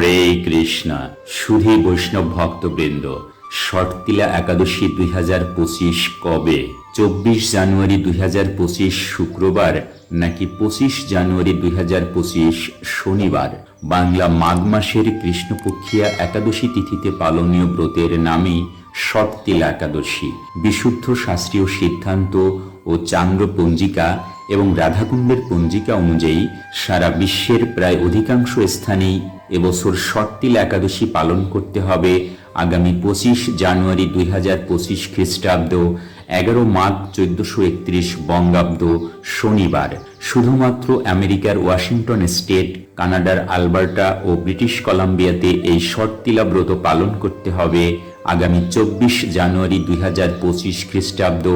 হরে কৃষ্ণ। সুধী বৈষ্ণব ভক্তবৃন্দ, শর্তিলা একাদশী দুই হাজার পঁচিশ কবে? চব্বিশ জানুয়ারি দুই হাজার পঁচিশ শুক্রবার নাকি পঁচিশ জানুয়ারি দুই হাজার পঁচিশ শনিবার? বাংলা মাঘ মাসের কৃষ্ণপক্ষিয়া একাদশী তিথিতে পালনীয় ব্রতের নামই শর্তিলা একাদশী। বিশুদ্ধ শাস্ত্রীয় সিদ্ধান্ত ও চান্দ্র পঞ্জিকা এবং রাধাকুণ্ডের পঞ্জিকা অনুযায়ী সারা বিশ্বের প্রায় অধিকাংশ স্থানেই এবছর শর্তিল একাদশী পালন করতে হবে। আগামী পঁচিশ জানুয়ারি দুই হাজার পঁচিশ খ্রিস্টাব্দ, এগারো মার্চ চোদ্দশো একত্রিশ বঙ্গাব্দ শনিবার। শুধুমাত্র আমেরিকার ওয়াশিংটন স্টেট, কানাডার আলবার্টা ও ব্রিটিশ কলাম্বিয়াতে এই শর্তিলা ব্রত পালন করতে হবে। আগামী চব্বিশ জানুয়ারি দুই হাজার পঁচিশ খ্রিস্টাব্দ,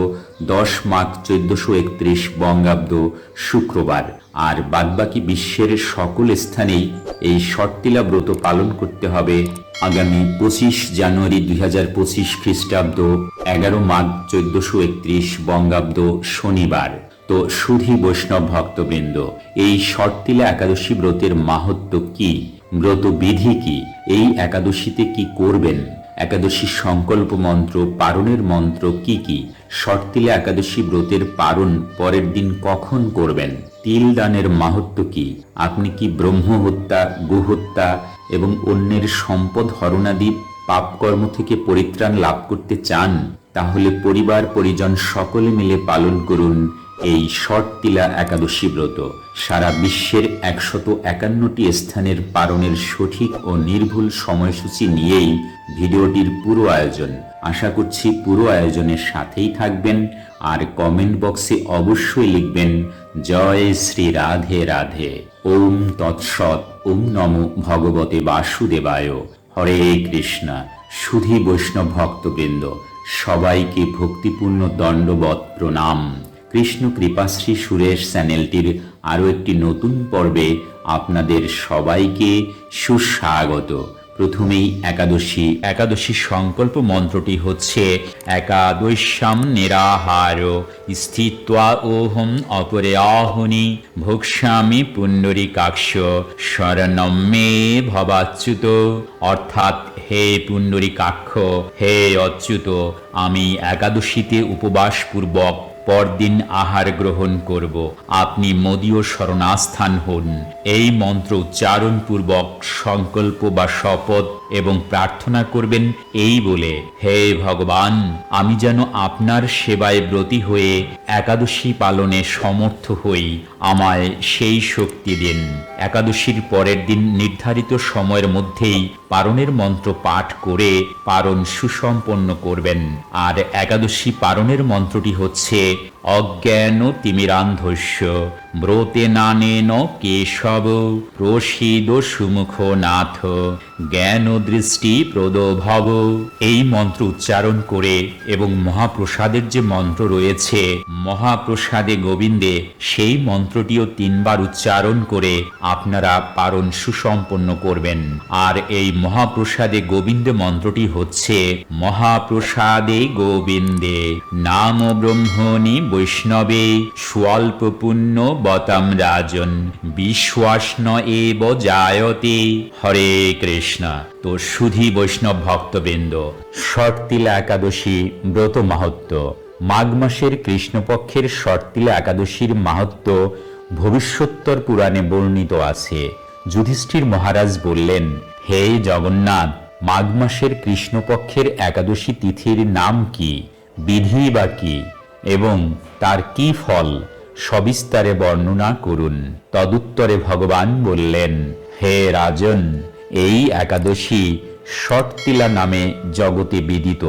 দশ মাঘ চোদ্দশো একত্রিশ বঙ্গাব্দ, শুক্রবার। আর বাদবাকি বিশ্বের সকল স্থানেই এই শর্তিলা ব্রত পালন করতে হবে আগামী পঁচিশ জানুয়ারি দুই হাজার পঁচিশ খ্রিস্টাব্দ, এগারো মাঘ চোদ্দশো একত্রিশ বঙ্গাব্দ, শনিবার। তো সুধী বৈষ্ণব ভক্তবৃন্দ, এই শর্তিলা একাদশী ব্রতের মাহাত্ম কি? ব্রত বিধি কি? এই একাদশীতে কি করবেন? একাদশী সংকল্প মন্ত্র, পারণের মন্ত্র কি কি? শর্তিলা একাদশী ব্রতের পারণ পরের দিন কখন করবেন? তিল দানের মাহাত্ম কি? আপনি কি ব্রহ্ম হত্যা গোহত্যা এবং অন্যের সম্পদ হরণাদি পাপকর্ম থেকে পরিত্রাণ লাভ করতে চান? তাহলে পরিবার, পরিজন সকলে মিলে পালন করুন। এই শর্তিলা একাদশী ব্রত সারা বিশ্বের একশত একান্নটি স্থানের পালনের সঠিক ও নির্ভুল সময়সূচি নিয়েই ভিডিওটির পুরো আয়োজন। আশা করছি পুরো আয়োজনের সাথেই থাকবেন। আর কমেন্ট বক্সে অবশ্যই লিখবেন, জয় শ্রী রাধে রাধে। ওম তৎসৎ, ওম নম ভগবতে বাসুদেবায়। হরে কৃষ্ণ। সুধী বৈষ্ণব ভক্তবৃন্দ, সবাইকে ভক্তিপূর্ণ দণ্ডবত প্রণাম। কৃষ্ণ কৃপাশ্রী সুরেশ চ্যানেলটির আরও একটি নতুন পর্বে আপনাদের সবাইকে সুস্বাগত। প্রথমেই একাদশী একাদশী সংকল্প মন্ত্রটি হচ্ছে, একাদশ্যাম নিরাহার, স্থিত্বা ওহম অপরে আহনি ভোক্সামি পুণ্ডরিকাক্ষ, শরণম মে ভবাচ্যুত। অর্থাৎ, হে পুণ্ডরিকাক্ষ, হে অচ্যুত, আমি একাদশীতে উপবাস পূর্বক পরদিন আহার গ্রহণ করব। আপনি মদীয় শরণাস্থান হন। এই মন্ত্র উচ্চারণ পূর্বক সংকল্প বা শপথ এবং প্রার্থনা করবেন এই বলে, হে ভগবান, আমি যেন আপনার সেবায় ব্রতী হয়ে একাদশী পালনে সমর্থ হই। আমায় সেই শক্তি দিন। একাদশীর পরের দিন নির্ধারিত সময়ের মধ্যেই পারণের মন্ত্র পাঠ করে পারণ সুসম্পন্ন করবেন। আর একাদশী পারণের মন্ত্রটি হচ্ছে অজ্ঞান তিমিরান্ধস্য, ব্রতে নানেন কেশব, প্রসিদ সুমুখ নাথ, জ্ঞান দৃষ্টি প্রদভব। এই মন্ত্র উচ্চারণ করে এবং মহাপ্রসাদের যে মন্ত্র রয়েছে, মহাপ্রসাদে গোবিন্দে, সেই মন্ত্রটিও তিনবার উচ্চারণ করে আপনারা পারণ সুসম্পন্ন করবেন। আর এই মহাপ্রসাদে গোবিন্দে মন্ত্রটি হচ্ছে, মহাপ্রসাদে গোবিন্দে, নাম ব্রহ্মণী বৈষ্ণবে স্বল্প পুণ্য বতাম রাজন বিশ্বাস ন এব জায়তে। হরে কৃষ্ণ। তো সুধী বৈষ্ণব ভক্তবৃন্দ শর্তিলা একাদশী ব্রত মাহাত্ম। মাঘ মাসের কৃষ্ণপক্ষের শর্তিলা একাদশীর মাহাত্ম ভবিষ্যোত্তর পুরাণে বর্ণিত আছে। যুধিষ্ঠির মহারাজ বললেন, হে জগন্নাথ, মাঘ মাসের কৃষ্ণপক্ষের একাদশী তিথির নাম কি? বিধি বা কি? এবং তার কি ফল সবিস্তারে বর্ণনা করুন। তদুত্তরে ভগবান বললেন, হে রাজন, এই একাদশী শর্তিলা নামে জগতে বিদিত।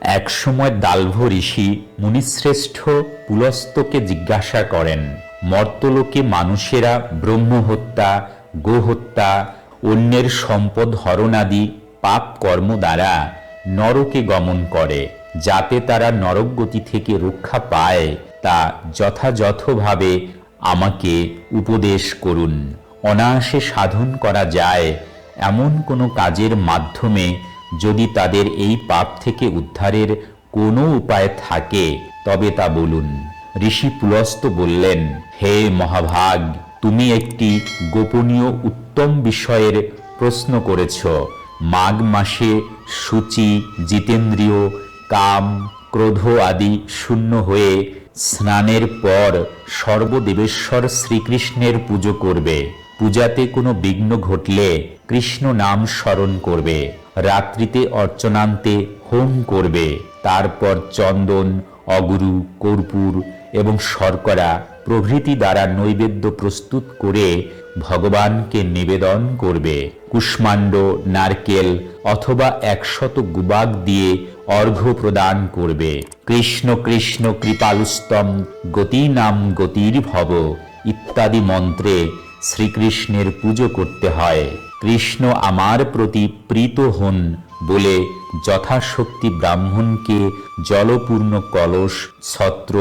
একসময় দালভ ঋষি মুনিশ্রেষ্ঠ পুলস্তকে জিজ্ঞাসা করেন, মর্তলোকে মানুষেরা ব্রহ্ম হত্যা গোহত্যা, অন্যের সম্পদ হরণাদি পাপ কর্ম দ্বারা নরকে গমন করে? যাতে তারা নরকগতি থেকে রক্ষা পায়, তা যথাযথভাবে আমাকে উপদেশ করুন। অনায়াসে সাধন করা যায়। এমন কোনো কাজের মাধ্যমে যদি তাদের এই পাপ থেকে উদ্ধারের কোনো উপায় থাকে, তবে তা বলুন। ঋষি পুলস্ত বললেন, হে মহাভাগ, তুমি একটি গোপনীয় উত্তম বিষয়ের প্রশ্ন করেছ। মাঘ মাসে সূচি, জিতেন্দ্রীয় কাম, ক্রোধ আদি শূন্য হয়ে স্নানের পর সর্বদেবেশ্বর শ্রীকৃষ্ণের পুজো করবে। পূজাতে কোনো বিঘ্ন ঘটলে কৃষ্ণ নাম স্মরণ করবে। রাত্রিতে অর্চনান্তে হোম করবে। তারপর চন্দন, অগুরু, কর্পূর এবং শর্করা প্রভৃতি দ্বারা নৈবেদ্য প্রস্তুত করে ভগবানকে নিবেদন করবে। কুষ্মাণ্ড, নারকেল অথবা একশত গুবাগ দিয়ে অর্ঘ্য প্রদান করবে। কৃষ্ণ কৃষ্ণ কৃপালুস্তম গতি নাম গতির ভব ইত্যাদি মন্ত্রে শ্রীকৃষ্ণের পুজো করতে হয়। কৃষ্ণ আমার প্রতি প্রীত হন বলে যথাশক্তি ব্রাহ্মণকে জলপূর্ণ কলস, ছত্র,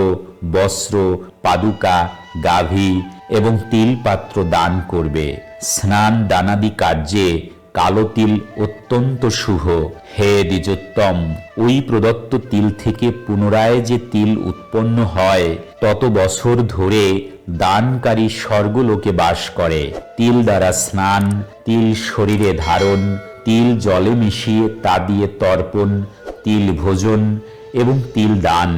বস্ত্র, পাদুকা, গাভী এবং তিলপাত্র দান করবে। স্নান দানাদি কার্যে কালো তিল অত্যন্ত শুভ। হে দ্বিজোত্তম, ওই প্রদত্ত তিল থেকে পুনরায় যে তিল উৎপন্ন হয়, তত বছর ধরে দানকারী স্বর্গলোকে বাস করে। তিল দ্বারা স্নান, তিল শরীরে ধারণ, তিল জলে মিশিয়ে তা দিয়ে তর্পণ, তিল ভোজন এবং তিল দান।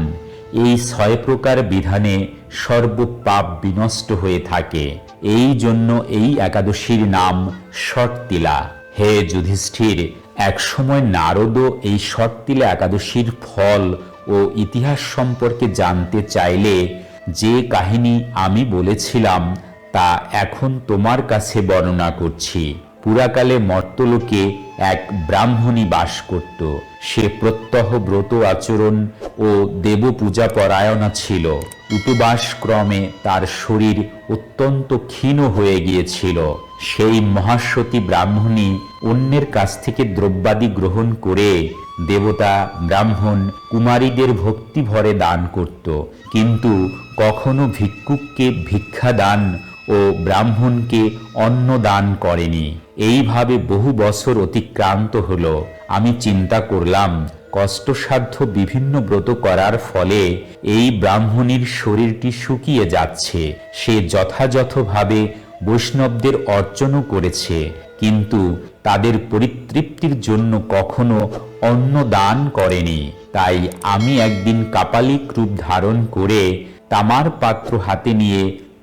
এই ছয় প্রকার বিধানে সর্বপাপ বিনষ্ট হয়ে থাকে। এই জন্য এই একাদশীর নাম শর্তিলা হে যুধিষ্ঠির, একসময় নারদ এই শর্তিলা একাদশীর ফল ও ইতিহাস সম্পর্কে জানতে চাইলে যে কাহিনী আমি বলেছিলাম তা এখন তোমার কাছে বর্ণনা করছি। পুরাকালে মর্তলোকে এক ব্রাহ্মণী বাস করত। সে প্রত্যহ ব্রত আচরণ ও দেবপূজা পরায়ণা ছিল। উপবাস ক্রমে তার শরীর অত্যন্ত ক্ষীণ হয়ে গিয়েছিল। সেই মহাসতী ব্রাহ্মণী অন্যের কাছ থেকে দ্রব্যাদি গ্রহণ করে দেবতা, ব্রাহ্মণ, কুমারীদের ভক্তি ভরে দান করত। কিন্তু কখনো ভিক্ষুককে ভিক্ষা দান ও ব্রাহ্মণকে অন্ন দান করেনি। এইভাবে বহু বছর অতিক্রান্ত হলো। আমি চিন্তা করলাম, কষ্টসাধ্য বিভিন্ন ব্রত করার ফলে এই ব্রাহ্মণীর শরীরটি শুকিয়ে যাচ্ছে। সে যথাযথভাবে বৈষ্ণবদের অর্চনও করেছে, কিন্তু তাদের পরিতৃপ্তির জন্য কখনো অন্ন দান করেনি। তাই আমি একদিন কাপালিক রূপ ধারণ করে তামার পাত্র হাতে নিয়ে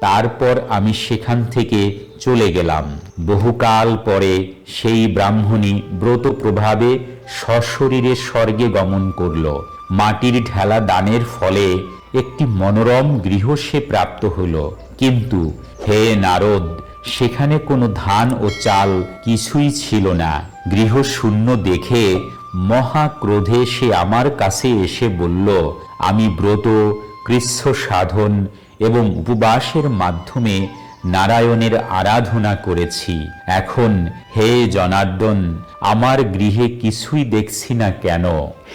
তারপর আমি সেখান থেকে চলে গেলাম। বহুকাল পরে সেই ব্রাহ্মণী ব্রত প্রভাবে সশরীরে স্বর্গে গমন করল। মাটির ঢেলা দানের ফলে একটি মনোরম গৃহ সে প্রাপ্ত হল কিন্তু হে নারদ, সেখানে কোনো ধান ও চাল কিছুই ছিল না। গৃহ শূন্য দেখে মহা ক্রোধে সে আমার কাছে এসে বলল, আমি ব্রত কৃচ্ছ সাধন এবং উপবাসের মাধ্যমে নারায়ণের আরাধনা করেছি। এখন হে জনার্দন, আমার গৃহে কিছুই দেখছি না কেন?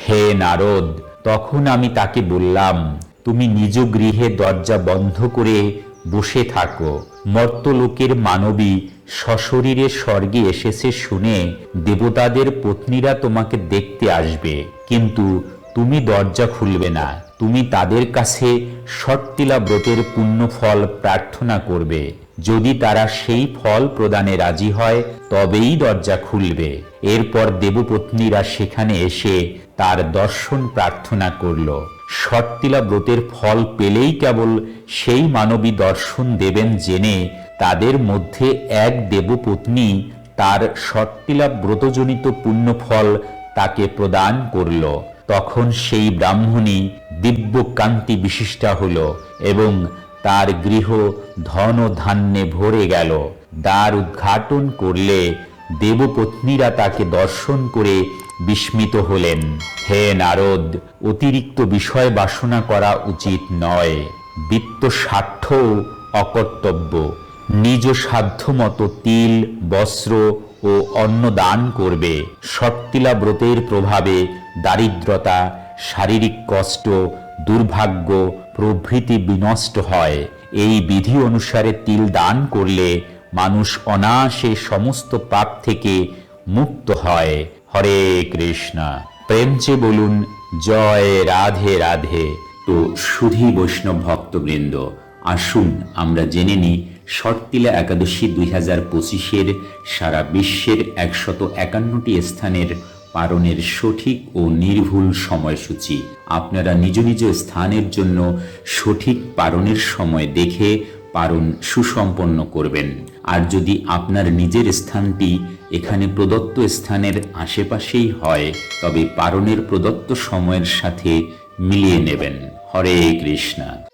হে নারদ, তখন আমি তাকে বললাম, তুমি নিজ গৃহে দরজা বন্ধ করে বসে থাকো। মর্তলোকের মানবী সশরীরে স্বর্গে এসেছে শুনে দেবতাদের পত্নীরা তোমাকে দেখতে আসবে, কিন্তু তুমি দরজা খুলবে না। তুমি তাদের কাছে সট্টিলা ব্রতের পুণ্য ফল প্রার্থনা করবে। যদি তারা সেই ফল প্রদানে রাজি হয়, তবেই দরজা খুলবে। এরপর দেবপত্নীরা সেখানে এসে তার দর্শন প্রার্থনা করল। সট্টিলা ব্রতের ফল পেলেই কেবল সেই মানবী দর্শন দেবেন জেনে তাদের মধ্যে এক দেবপত্নী তার সট্টিলা ব্রতজনিত পুণ্যফল তাকে প্রদান করল। তখন সেই ব্রাহ্মণী দিব্য কান্তি বিশিষ্টা হল এবং তার গৃহ ধন ধান্যে ভরে গেল। দ্বার উদ্ঘাটন করলে দেবপত্নীরা তাকে দর্শন করে বিস্মিত হলেন। হে নারদ, অতিরিক্ত বিষয় বাসনা করা উচিত নয়। বিত্ত স্বার্থ অকর্তব্য। নিজ সাধ্যমতো তিল, বস্ত্র ও অন্ন দান করবে। সট্টিলা ব্রতের প্রভাবে দারিদ্রতা শারীরিক কষ্ট, দুর্ভাগ্য, প্রভৃতি বিনষ্ট হয়। এই বিধি অনুসারে তিল দান করলে মানুষ অনায়াসে সমস্ত পাপ থেকে মুক্ত হয়। হরে কৃষ্ণ। প্রেমচে বলুন, জয় রাধে রাধে। তো সুধী বৈষ্ণব ভক্তবৃন্দ, আসুন আমরা জেনে নিই, শর্তিলা একাদশী দুই হাজার পঁচিশের সারা বিশ্বের একশত একান্নটি স্থানের পালনের সঠিক ও নির্ভুল সময়সূচি। আপনারা নিজ নিজ স্থানের জন্য সঠিক পালনের সময় দেখে পালন সুসম্পন্ন করবেন। আর যদি আপনার নিজের স্থানটি এখানে প্রদত্ত স্থানের আশেপাশেই হয়, তবে পালনের প্রদত্ত সময়ের সাথে মিলিয়ে নেবেন। হরে কৃষ্ণা।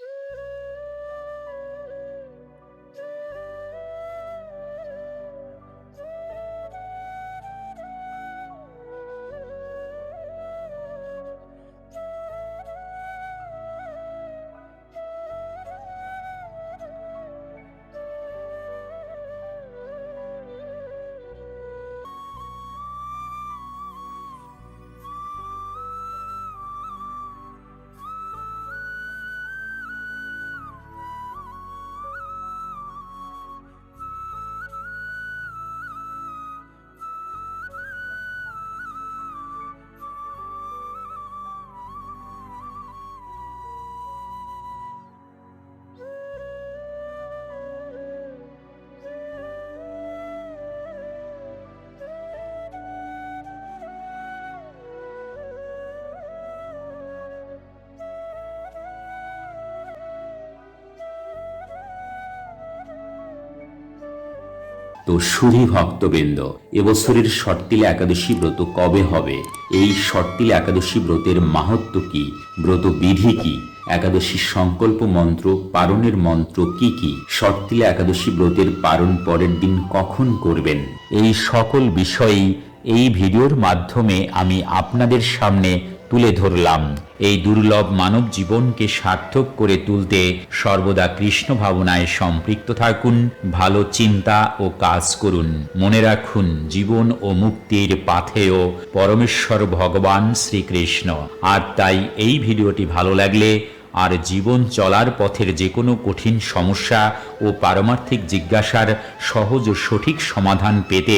তো সুধী ভক্তবৃন্দ, এবছরের শর্তিলা একাদশী ব্রত কবে হবে? এই শর্তিলা একাদশী ব্রতের মাহাত্ম কি? ব্রত বিধি কি? একাদশীর সংকল্প মন্ত্র, পারণের মন্ত্র কি কি? শর্তিলা একাদশী ব্রতের পারণ পরের দিন কখন করবেন? এই সকল বিষয়ই এই ভিডিওর মাধ্যমে আমি আপনাদের সামনে তুলে ধরলাম। এই দুর্লভ মানব জীবনকে সার্থক করে তুলতে সর্বদা কৃষ্ণ ভাবনায় সম্পৃক্ত থাকুন, ভালো চিন্তা ও কাজ করুন। মনে রাখুন, জীবন ও মুক্তির পাথেয় পরমেশ্বর ভগবান শ্রীকৃষ্ণ। আর তাই এই ভিডিওটি ভালো লাগলে আর জীবন চলার পথের যে কোনো কঠিন সমস্যা ও পারমার্থিক জিজ্ঞাসার সহজ ও সঠিক সমাধান পেতে